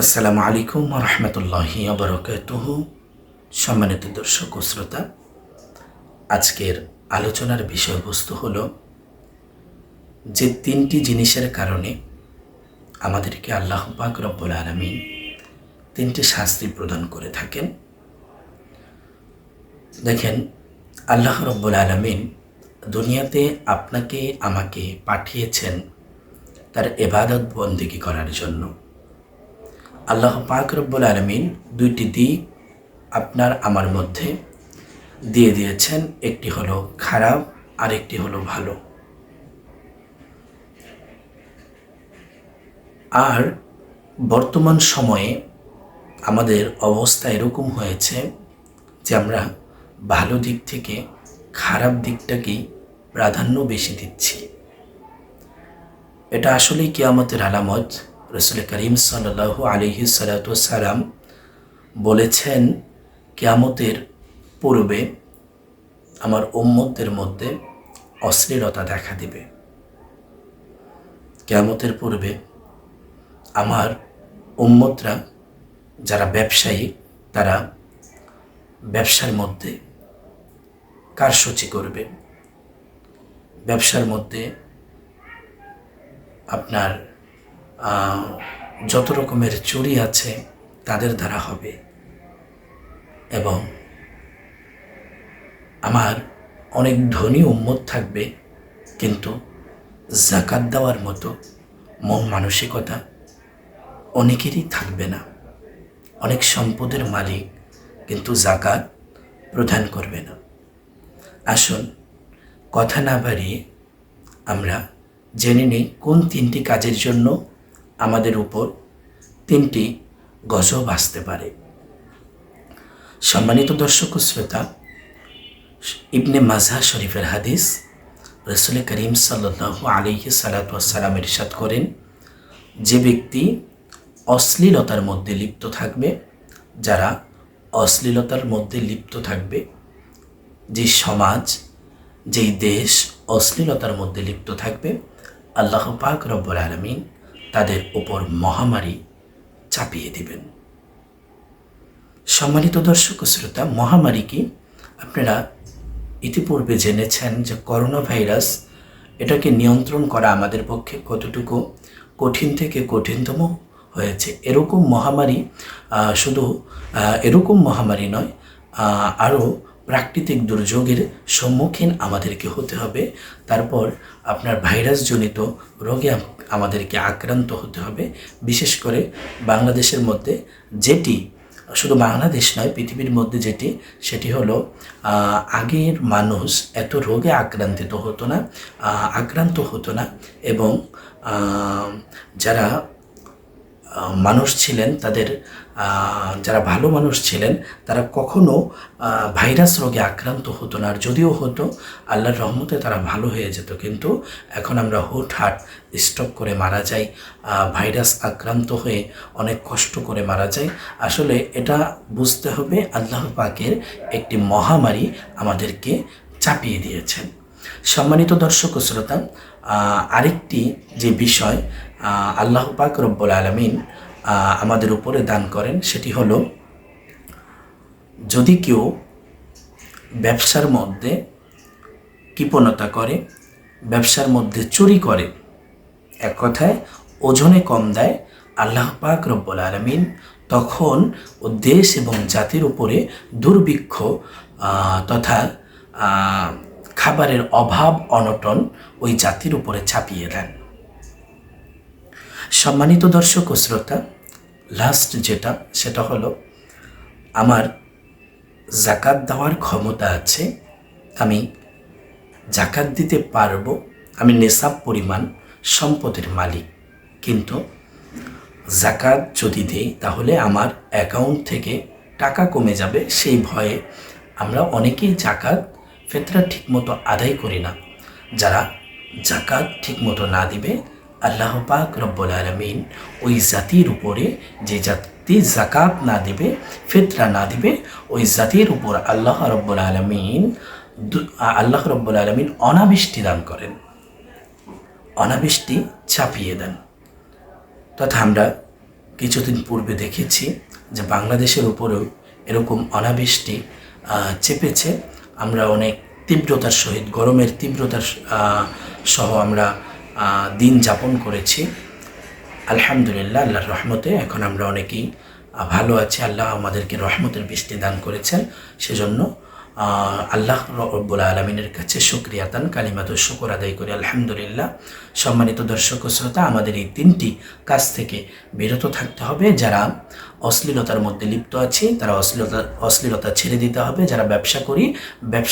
আসসালামু আলাইকুম রহমতুল্লাহি আবরকাতুহ সম্মানিত দর্শক ও শ্রোতা, আজকের আলোচনার বিষয়বস্তু হল যে তিনটি জিনিসের কারণে আমাদেরকে আল্লাহ পাক রব্বুল আলমিন তিনটি শাস্তি প্রদান করে থাকেন। দেখেন, আল্লাহ রব্বুল আলমিন দুনিয়াতে আপনাকে, আমাকে পাঠিয়েছেন তার এবাদত বন্দিগি করার জন্য। আল্লাহ পাক রব্বুল আলমিন দুইটি দিক আপনার আমার মধ্যে দিয়ে দিয়েছেন। একটি হলো খারাপ আর একটি হলো ভালো। আর বর্তমান সময়ে আমাদের অবস্থা এরকম হয়েছে যে আমরা ভালো দিক থেকে খারাপ দিকটাকেই প্রাধান্য বেশি দিচ্ছি। এটা আসলেই কেয়ামতের আলামত। রসুল করিম সাল্লাহ আলিহি সালাম বলেছেন, কেয়ামতের পূর্বে আমার উম্মতদের মধ্যে অশ্লীলতা দেখা দিবে। কেয়ামতের পূর্বে আমার উম্মতরা যারা ব্যবসায়ী, তারা ব্যবসার মধ্যে কারসূচি করবে। ব্যবসার মধ্যে আপনার যত রকমের চুরি আছে তাদের দ্বারা হবে। এবং আমার অনেক ধনী উম্মত থাকবে, কিন্তু জাকাত দেওয়ার মতো মন মানসিকতা অনেকেরই থাকবে না। অনেক সম্পদের মালিক কিন্তু জাকাত প্রদান করবে না। আসুন, কথা না বাড়িয়ে আমরা জেনে নিই কোন তিনটি কাজের জন্য আমাদের উপর তিনটি গজব আসতে পারে। সম্মানিত দর্শক শ্রোতা, ইবনে মাজহা শরীফের হাদিস রসুল করিম সাল্লাহ আলিহি সালাতাম ইরশাদ করেন, যে ব্যক্তি অশ্লীলতার মধ্যে লিপ্ত থাকবে, যারা অশ্লীলতার মধ্যে লিপ্ত থাকবে, যে সমাজ, যেই দেশ অশ্লীলতার মধ্যে লিপ্ত থাকবে, আল্লাহ পাক রব্বুল আলমিন তাদের উপর মহামারী চাপিয়ে দিবেন। সম্মানিত দর্শক শ্রোতা, মহামারী কি? আপনারা ইতিপূর্বে জেনেছেন যে করোনা ভাইরাস এটাকে নিয়ন্ত্রণ করা আমাদের পক্ষে কতটুকু কঠিন থেকে কঠিনতম হয়েছে। এরকম মহামারী শুধু এরকম মহামারী নয় আরও প্রাকৃতিক দুর্যোগের সম্মুখীন আমাদেরকে হতে হবে। তারপর আপনার ভাইরাসজনিত রোগে আমাদেরকে আক্রান্ত হতে হবে। বিশেষ করে বাংলাদেশের মধ্যে যেটি, শুধু বাংলাদেশ নয়, পৃথিবীর মধ্যে যেটি, সেটি হলো আগের মানুষ এত রোগে আক্রান্তিত হতো না আক্রান্ত হতো না এবং যারা মানুষ ছিলেন তাদের যারা ভালো মানুষ ছিলেন, তারা কখনো ভাইরাস রোগে আক্রান্ত হতো না। আর যদিও হতো, আল্লাহর রহমতে তারা ভালো হয়ে যেত। কিন্তু এখন আমরা হুটহাট স্টক করে মারা যাই ভাইরাস আক্রান্ত হয়ে অনেক কষ্ট করে মারা যাই। আসলে এটা বুঝতে হবে, আল্লাহ পাকের একটি মহামারী আমাদেরকে চাপিয়ে দিয়েছেন। সম্মানিত দর্শক শ্রোতা আরেকটি যে বিষয় আল্লাহ পাক রব্বুল আলমিন আমাদের উপরে দান করেন, সেটি হলো, যদি কেউ ব্যবসার মধ্যে কৃপণতা করে, ব্যবসার মধ্যে চুরি করে, এক কথায় ওজনে কম দেয় আল্লাহ পাক রব্বুল আলমিন, তখন ও দেশ এবং জাতির উপরে দুর্ভিক্ষ তথা খাবারের অভাব, অনটন ওই জাতির উপরে চাপিয়ে দেন। সম্মানিত দর্শক ও শ্রোতা লাস্ট যেটা, সেটা হলো আমার জাকাত দেওয়ার ক্ষমতা আছে, আমি জাকাত দিতে পারব, আমি নেশাব পরিমাণ সম্পদের মালিক। কিন্তু জাকাত যদি দেই, তাহলে আমার অ্যাকাউন্ট থেকে টাকা কমে যাবে, সেই ভয়ে আমরা অনেকেই জাকাত ফেতরা ঠিকমতো আদায় করি না। যারা জাকাত ঠিকমতো না দিবে আল্লাহ পাক রব্বুল আলমিন ওই জাতির উপরে যে জাতি জাকাত না দিবে, ফিতরা না দিবে, ওই জাতির উপর আল্লাহ রব্বুল আলমিন আল্লাহ রব্বুল আলমিন অনাবৃষ্টি দান করেন। অনাবৃষ্টি ছাপিয়ে দেন। তথা আমরা কিছুদিন পূর্বে দেখেছি যে বাংলাদেশের উপরেও এরকম অনাবৃষ্টি চেপেছে। আমরা অনেক তীব্রতার সহিত, গরমের তীব্রতার সহ আমরা দিন যাপন করেছি। আলহামদুলিল্লাহ, আল্লাহর রহমতে এখন আমরা অনেকেই ভালো আছি। আল্লাহ আমাদেরকে রহমতের বৃষ্টি দান করেছেন। সেজন্য আল্লাহ রব্বুল আলমিনের কাছে সুক্রিয়া শুক্রিয়াতান কালিমাত শুকর আদায় করি। আলহামদুলিল্লাহ, সম্মানিত দর্শক শ্রোতা, আমাদের এই তিনটি কাজ থেকে বিরত থাকতে হবে। যারা অশ্লীলতার মধ্যে লিপ্ত আছে, তারা অশ্লীলতা অশ্লীলতা ছেড়ে দিতে হবে। যারা ব্যবসা করি, ব্যবসা